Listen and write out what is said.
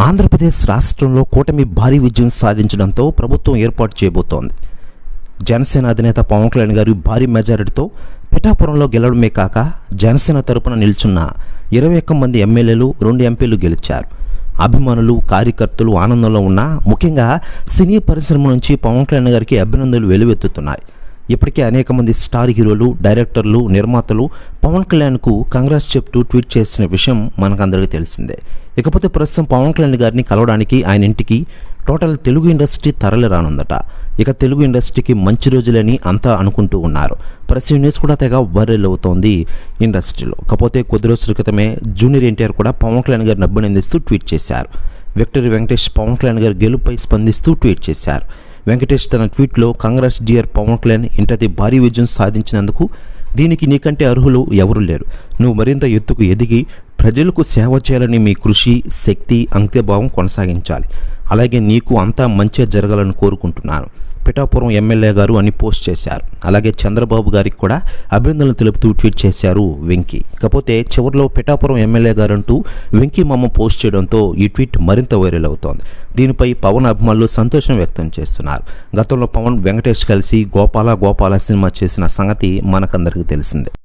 ఆంధ్రప్రదేశ్ రాష్ట్రంలో కూటమి భారీ విజయం సాధించడంతో ప్రభుత్వం ఏర్పాటు చేయబోతోంది. జనసేన అధినేత పవన్ కళ్యాణ్ గారు భారీ మెజారిటీతో పిఠాపురంలో గెలవడమే కాక జనసేన తరపున నిల్చున్న ఇరవై ఒక్క మంది ఎమ్మెల్యేలు రెండు ఎంపీలు గెలిచారు. అభిమానులు కార్యకర్తలు ఆనందంలో ఉన్న ముఖ్యంగా సినీ పరిశ్రమ నుంచి పవన్ కళ్యాణ్ గారికి అభినందనలు వెలువెత్తుతున్నాయి. ఇప్పటికే అనేక మంది స్టార్ హీరోలు డైరెక్టర్లు నిర్మాతలు పవన్ కళ్యాణ్కు కాంగ్రెస్ చెప్తూ ట్వీట్ చేసిన విషయం మనకందరికీ తెలిసిందే. ఇకపోతే ప్రస్తుతం పవన్ కళ్యాణ్ గారిని కలవడానికి ఆయన ఇంటికి టోటల్ తెలుగు ఇండస్ట్రీ తరలి రానుందట. ఇక తెలుగు ఇండస్ట్రీకి మంచి రోజులని అంతా అనుకుంటూ ఉన్నారు. ప్రెస్ న్యూస్ కూడా తెగ వైరల్ అవుతోంది ఇండస్ట్రీలో. కాకపోతే కొద్ది రోజుల క్రితమే జూనియర్ ఎన్టీఆర్ కూడా పవన్ కళ్యాణ్ గారిని అభినందిస్తూ ట్వీట్ చేశారు. విక్టరీ వెంకటేష్ పవన్ కళ్యాణ్ గారి గెలుపుపై స్పందిస్తూ ట్వీట్ చేశారు. వెంకటేష్ తన ట్వీట్లో కాంగ్రెస్ డియర్ పవన్ కళ్యాణ్ ఇంటది భారీ విజయం సాధించినందుకు దీనికి నీకంటే అర్హులు ఎవరు లేరు. నువ్వు మరింత ఎత్తుకు ఎదిగి ప్రజలకు సేవ చేయాలని మీ కృషి శక్తి అంత్యభావం కొనసాగించాలి. అలాగే నీకు అంతా మంచిగా జరగాలని కోరుకుంటున్నాను. పిఠాపురం ఎమ్మెల్యే గారు అని పోస్ట్ చేశారు. అలాగే చంద్రబాబు గారికి కూడా అభినందనలు తెలుపుతూ ట్వీట్ చేశారు వెంకీ. కాకపోతే చివరిలో పిఠాపురం ఎమ్మెల్యే గారు అంటూ వెంకీ మమ్మ పోస్ట్ చేయడంతో ఈ ట్వీట్ మరింత వైరల్ అవుతోంది. దీనిపై పవన్ అభిమానులు సంతోషం వ్యక్తం చేస్తున్నారు. గతంలో పవన్ వెంకటేష్ కలిసి గోపాల గోపాల సినిమా చేసిన సంగతి మనకందరికీ తెలిసిందే.